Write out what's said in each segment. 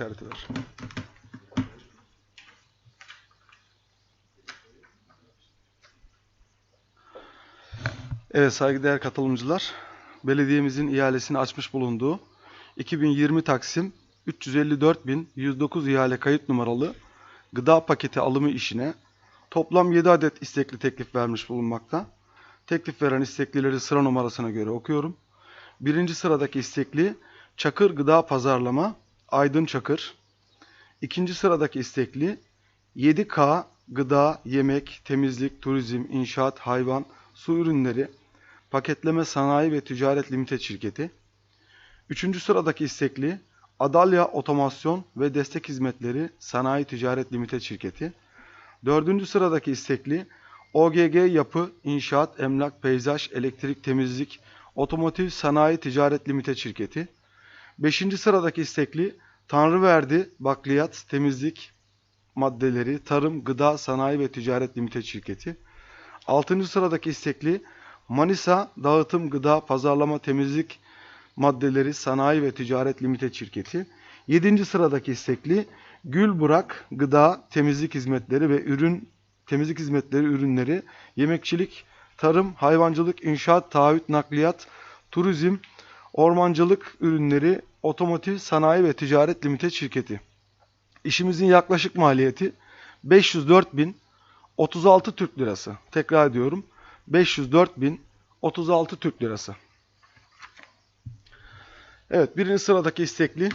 işareti ver. Evet saygıdeğer katılımcılar, belediyemizin ihalesini açmış bulunduğu 2020 Taksim 354.109 ihale kayıt numaralı gıda paketi alımı işine toplam 7 adet istekli teklif vermiş bulunmakta. Teklif veren isteklileri sıra numarasına göre okuyorum. Birinci sıradaki istekli Çakır Gıda Pazarlama Aydın Çakır. İkinci sıradaki istekli 7K Gıda, Yemek, Temizlik, Turizm, İnşaat, Hayvan, Su Ürünleri Paketleme Sanayi ve Ticaret Limited Şirketi. Üçüncü sıradaki istekli Adalya Otomasyon ve Destek Hizmetleri Sanayi Ticaret Limited Şirketi. Dördüncü sıradaki istekli OGG Yapı, İnşaat, Emlak, Peyzaj, Elektrik, Temizlik, Otomotiv Sanayi Ticaret Limited Şirketi. Beşinci sıradaki istekli Tanrıverdi, Bakliyat, Temizlik Maddeleri, Tarım, Gıda, Sanayi ve Ticaret Limited Şirketi. Altıncı sıradaki istekli Manisa Dağıtım, Gıda, Pazarlama, Temizlik Maddeleri, Sanayi ve Ticaret Limited Şirketi. Yedinci sıradaki istekli Gül Burak Gıda, Temizlik Hizmetleri ve Ürün Temizlik Hizmetleri Ürünleri, Yemekçilik, Tarım, Hayvancılık, İnşaat, Taahhüt, Nakliyat, Turizm, Ormancılık Ürünleri, Otomotiv Sanayi ve Ticaret Limited Şirketi. İşimizin yaklaşık maliyeti 504.036 Türk Lirası. Tekrar ediyorum. 504.036 Türk Lirası. Evet, birinci sıradaki istekli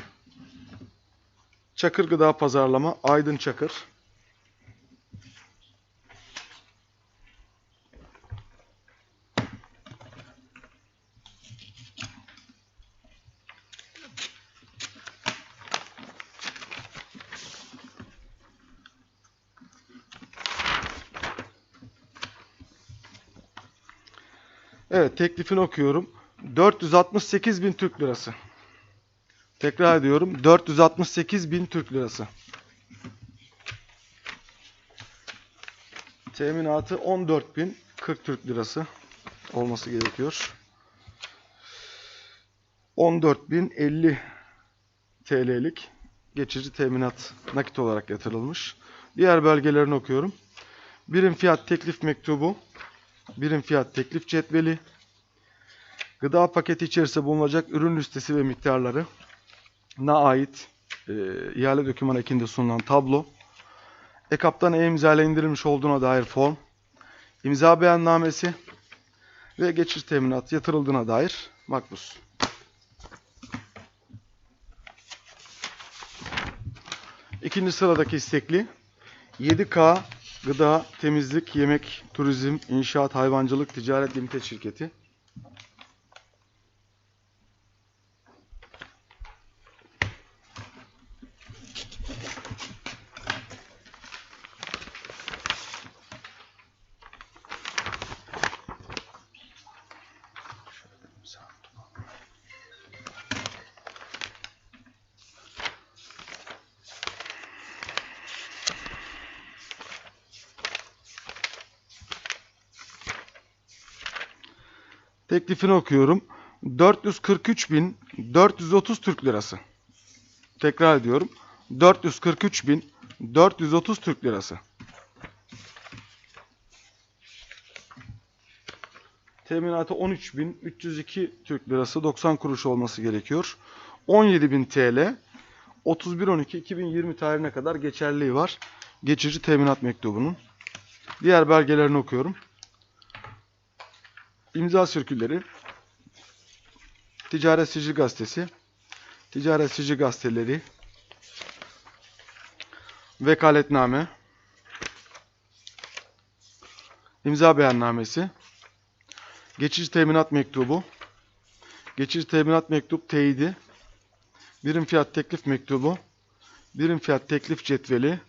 Çakır Gıda Pazarlama Aydın Çakır. Evet teklifini okuyorum. 468 bin Türk lirası. Tekrar ediyorum. 468 bin Türk lirası. Teminatı 14 bin 40 Türk lirası olması gerekiyor. 14 bin 50 TL'lik geçici teminat nakit olarak yatırılmış. Diğer belgelerini okuyorum. Birim fiyat teklif mektubu, birim fiyat teklif cetveli, gıda paketi içerisinde bulunacak ürün listesi ve miktarları. Na ait e, ihale dokümanı ekinde sunulan tablo, EKAP'tan e-imza ile indirilmiş olduğuna dair form, imza beyannamesi ve geçici teminat yatırıldığına dair makbuz. İkinci sıradaki istekli 7K Gıda, Temizlik, Yemek, Turizm, İnşaat, Hayvancılık, Ticaret Limited Şirketi. Teklifini okuyorum. 443.430 Türk Lirası. Tekrar ediyorum. 443.430 Türk Lirası. Teminatı 13.302 Türk Lirası 90 kuruş olması gerekiyor. 17.000 TL 31.12.2020 tarihine kadar geçerliliği var. Geçici teminat mektubunun. Diğer belgelerini okuyorum imza sirkülleri, Ticaret Sicil Gazetesi, Ticaret Sicil Gazeteleri, Vekaletname, imza beyannamesi, geçici teminat mektubu, geçici teminat mektup teyidi, birim fiyat teklif mektubu, birim fiyat teklif cetveli,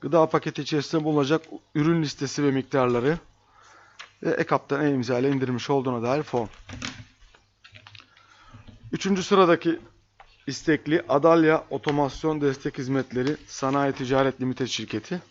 gıda paketi içerisinde bulunacak ürün listesi ve miktarları, ve EKAP'tan indirmiş olduğuna dair form. Üçüncü sıradaki istekli Adalya Otomasyon Destek Hizmetleri Sanayi Ticaret Limited Şirketi.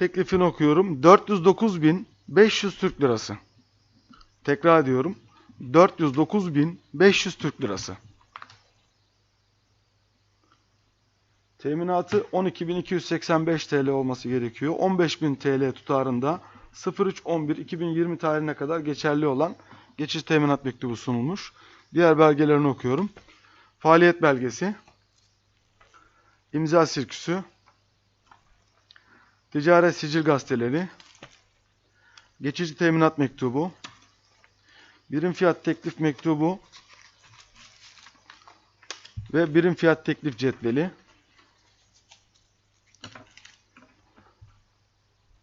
Teklifini okuyorum. 409.500 Türk Lirası. Tekrar ediyorum. 409.500 Türk Lirası. Teminatı 12.285 TL olması gerekiyor. 15.000 TL tutarında 03.11.2020 tarihine kadar geçerli olan geçiş teminat mektubu sunulmuş. Diğer belgelerini okuyorum. Faaliyet belgesi, imza sirküsü, ticaret sicil gazeteleri, geçici teminat mektubu, birim fiyat teklif mektubu. Ve birim fiyat teklif cetveli,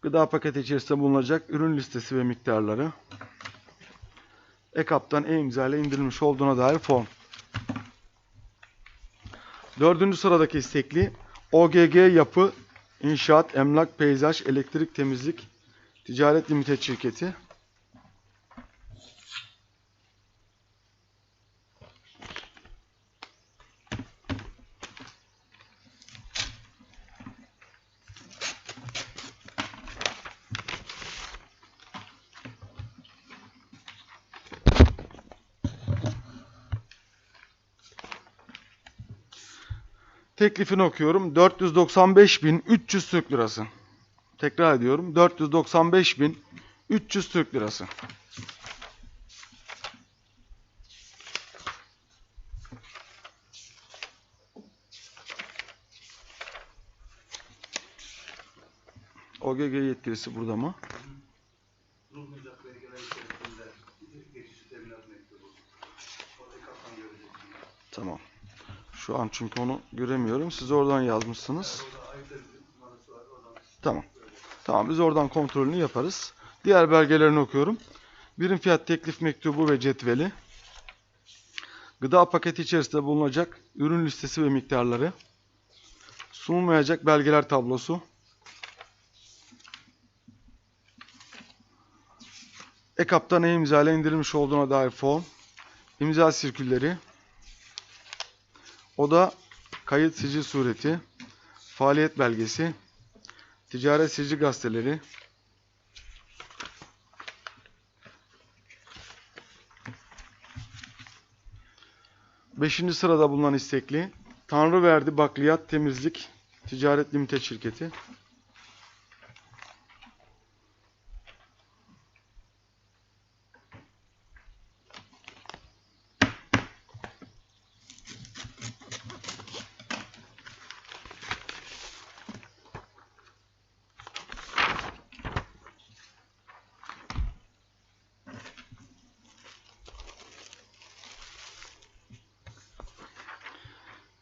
gıda paketi içerisinde bulunacak ürün listesi ve miktarları, EKAP'tan e-imza ile indirilmiş olduğuna dair form. Dördüncü sıradaki istekli OGG Yapı İnşaat, Emlak, Peyzaj, Elektrik, Temizlik Ticaret Limited Şirketi. Teklifini okuyorum. 495.300 Türk Lirası. Tekrar ediyorum. 495.300 Türk Lirası. OGG yetkilisi burada mı? Tamam. Şu an çünkü onu göremiyorum. Siz oradan yazmışsınız. Tamam. Tamam biz oradan kontrolünü yaparız. Diğer belgelerini okuyorum. Birim fiyat teklif mektubu ve cetveli. Gıda paketi içerisinde bulunacak ürün listesi ve miktarları. Sunulmayacak belgeler tablosu. EKAP'tan e-imza ile indirilmiş olduğuna dair form. imza sirkülleri. Oda kayıt sicil sureti. Faaliyet belgesi. Ticaret sicil gazeteleri. Beşinci sırada bulunan istekli Tanrıverdi Bakliyat Temizlik Ticaret Limited Şirketi.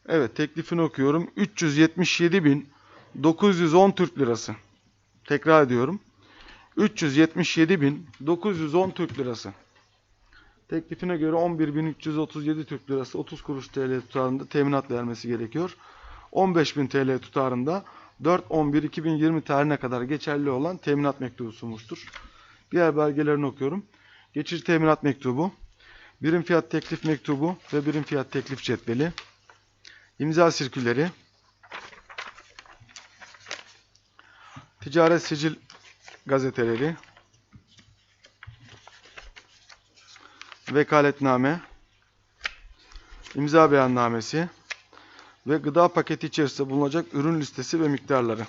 Evet teklifini okuyorum. 377.910 Türk Lirası. Tekrar ediyorum. 377.910 Türk Lirası. Teklifine göre 11.337 Türk Lirası 30 kuruş TL tutarında teminat vermesi gerekiyor. 15.000 TL tutarında 4.11.2020 tarihine kadar geçerli olan teminat mektubu sunmuştur. Diğer belgelerini okuyorum. Geçici teminat mektubu, birim fiyat teklif mektubu ve birim fiyat teklif cetveli. İmza sirkülleri, ticaret sicil gazeteleri, vekaletname, imza beyannamesi. Ve gıda paketi içerisinde bulunacak ürün listesi ve miktarları.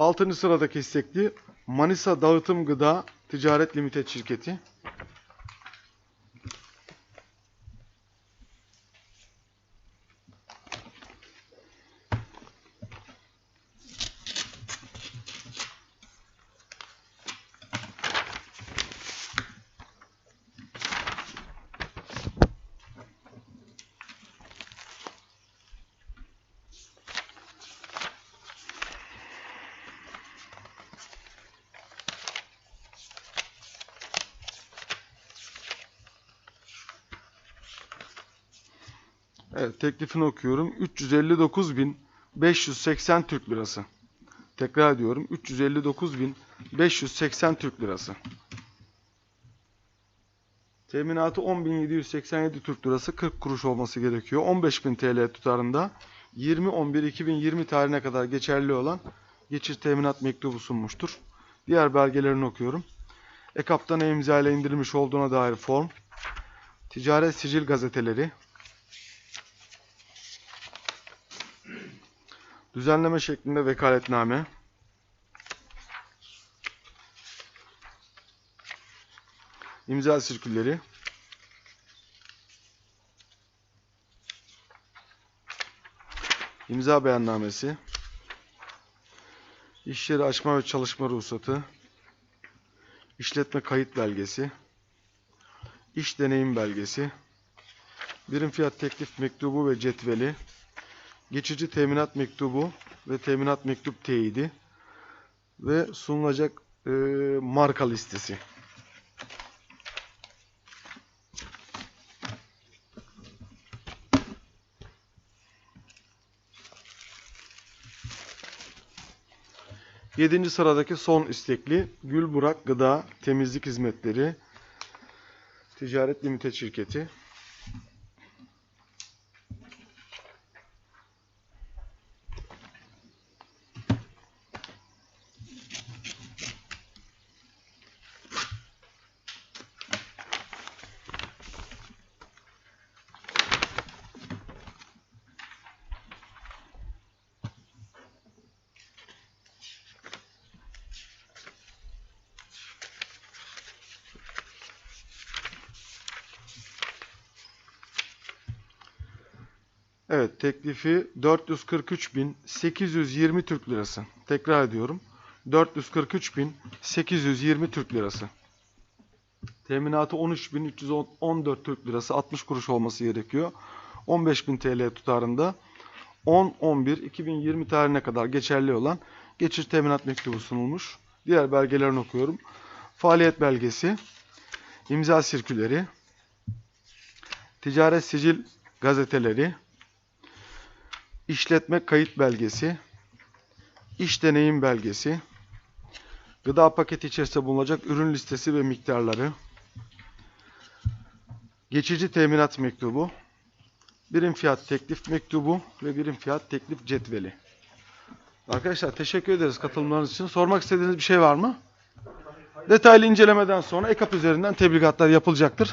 Altıncı sıradaki istekli Manisa Dağıtım Gıda Ticaret Limited Şirketi. Evet, teklifini okuyorum. 359.580 Türk Lirası. Tekrar ediyorum. 580 Türk Lirası. Teminatı 10.787 Türk Lirası 40 kuruş olması gerekiyor. 15.000 TL tutarında 20.11.2020 tarihine kadar geçerli olan geçiş teminat mektubu sunmuştur. Diğer belgelerini okuyorum. EKAP'tan imza ile indirilmiş olduğuna dair form, ticaret sicil gazeteleri, düzenleme şeklinde vekaletname, imza sirkülleri, imza beyannamesi, iş yeri açma ve çalışma ruhsatı, işletme kayıt belgesi, iş deneyim belgesi, birim fiyat teklif mektubu ve cetveli, geçici teminat mektubu ve teminat mektup teyidi ve sunulacak e, marka listesi. Yedinci sıradaki son istekli Gülburak Gıda Temizlik Hizmetleri Ticaret Limited Şirketi. Evet teklifi 443.820 Türk Lirası. Tekrar ediyorum. 443.820 Türk Lirası. Teminatı 13.314 Türk Lirası 60 kuruş olması gerekiyor. 15.000 TL tutarında 10-11-2020 tarihine kadar geçerli olan geçiş teminat mektubu sunulmuş. Diğer belgelerini okuyorum. Faaliyet belgesi, imza sirküleri, ticaret sicil gazeteleri, işletme kayıt belgesi, iş deneyim belgesi, gıda paketi içerisinde bulunacak ürün listesi ve miktarları, geçici teminat mektubu, birim fiyat teklif mektubu ve birim fiyat teklif cetveli. Arkadaşlar teşekkür ederiz katılımlarınız için. Sormak istediğiniz bir şey var mı? Detaylı incelemeden sonra EKAP üzerinden tebligatlar yapılacaktır.